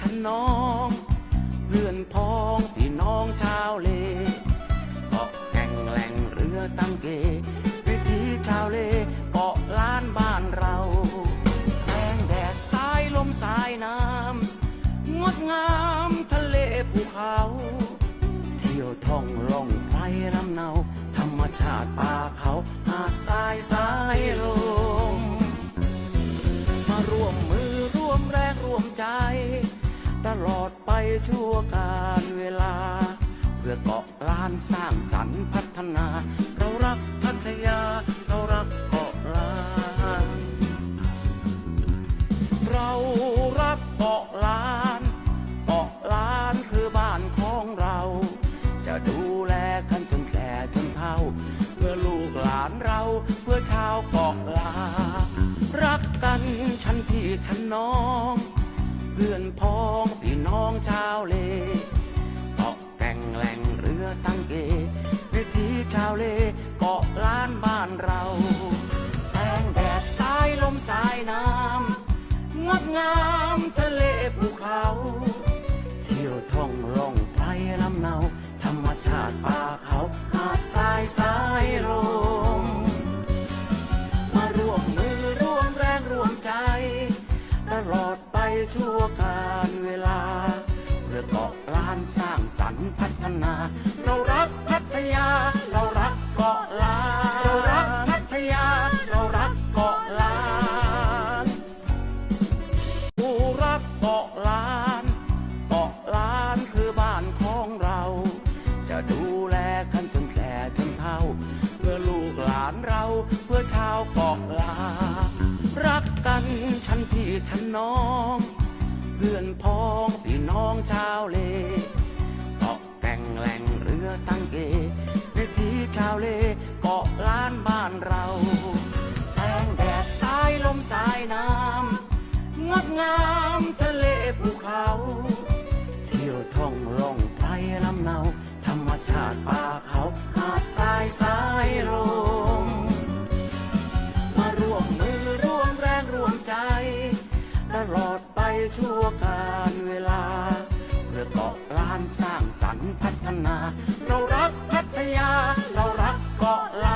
ฉัน้อง เพื่อนพ้องพี่น้องชาวเลเกาะแห่งแหล่งเรือตั้งเกวิถีชาวเลเกาะล้านบ้านเรา แสงแดดสายลมสายน้ำงดงามทะเลภูเขา เที่ยวท่องล่องไพรลำเนาธรรมชาติป่าเขาหาดทรายสายลม มาร่วมมือร่วมแรงร่วมใจ ตลอดไปชั่วการเวลา เพื่อเกาะล้านสร้างสรรค์พัฒนา เรารักพัทยา เรารักเกาะล้าน เรารักเกาะล้านเกาะล้านคือบ้านของเรา จะดูแลกันจนแก่จนเฒ่า เพื่อลูกหลานเราเพื่อชาวเกาะล้านรักกันฉันพี่ฉันน้อง เพื่อนพ้องพี่น้องชาวเลเกาะแก่งแหล่งเรือตั้งเกวิถีชาวเลเกาะล้านบ้านเรา แสงแดดสายลมสายน้ำงดงามทะเลภูเขา เที่ยวท่องล่องไพรลำเนา ธรรมชาติป่าเขาหาดทรายสายลม ชั่วการเวลาเพื่อเกาะล้านสร้างสรรค์พัฒนา เรารักพัทยา ฉันน้อง เพื่อนพ้องพี่น้องชาวเลเกาะแก่งแหล่งเรือตั้งเกวิถีชาวเลเกาะล้านบ้านเรา แสงแดดสายลมสายน้ำงดงามทะเลภูเขา เที่ยวท่องล่องไพรลำเนา ธรรมชาติป่าเขาหาดทรายสายลม ลอดไปชั่วการเวลา เพื่อเกาะล้านสร้างสรรค์พัฒนา เรารักพัทยา เรารักเกาะล้าน